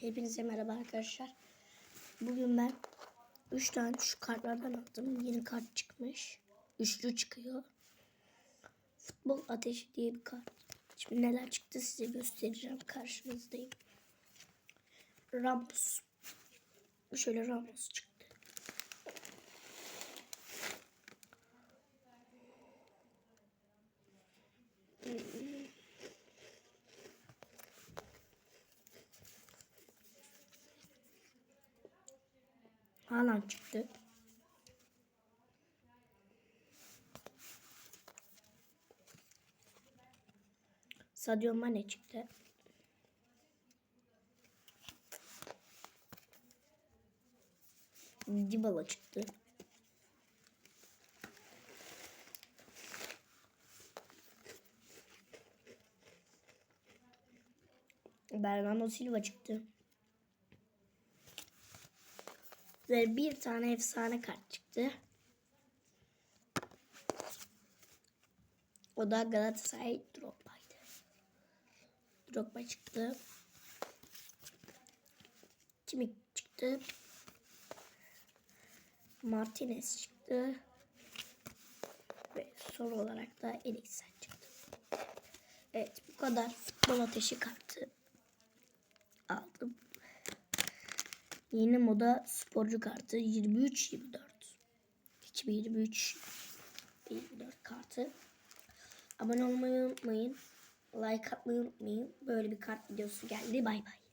Hepinize merhaba arkadaşlar. Bugün ben 3 tane şu kartlardan aldım. Yeni kart çıkmış. Üçlü çıkıyor. Futbol ateşi diye bir kart. Şimdi neler çıktı size göstereceğim. Karşınızdayım. Ramos. Şöyle Ramos çıktı. Haaland çıktı. Sadio Mane çıktı. Dybala çıktı. Bernardo Silva çıktı. Ve bir tane efsane kart çıktı. O da Galatasaray Drogba'ydı. Drogba çıktı. Kimi çıktı? Martinez çıktı. Ve son olarak da Eriksen çıktı. Evet bu kadar futbol ateşi kartı aldım. Yeni moda sporcu kartı 23-24. 2023 24 kartı. Abone olmayı unutmayın. Like atmayı unutmayın. Böyle bir kart videosu geldi. Bay bay.